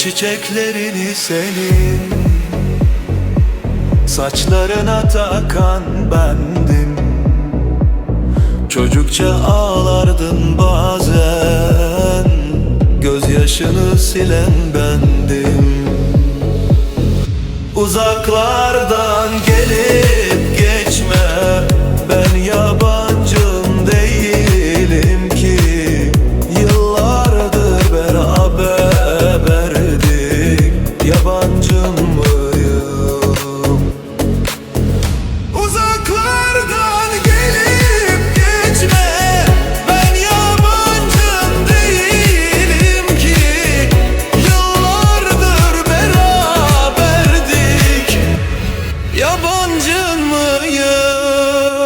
çiçeklerini senin. Saçlarına takan bendim. Çocukça ağlardın bazen. Gözyaşını silen bendim. Uzaklardan gelir sancılmıyor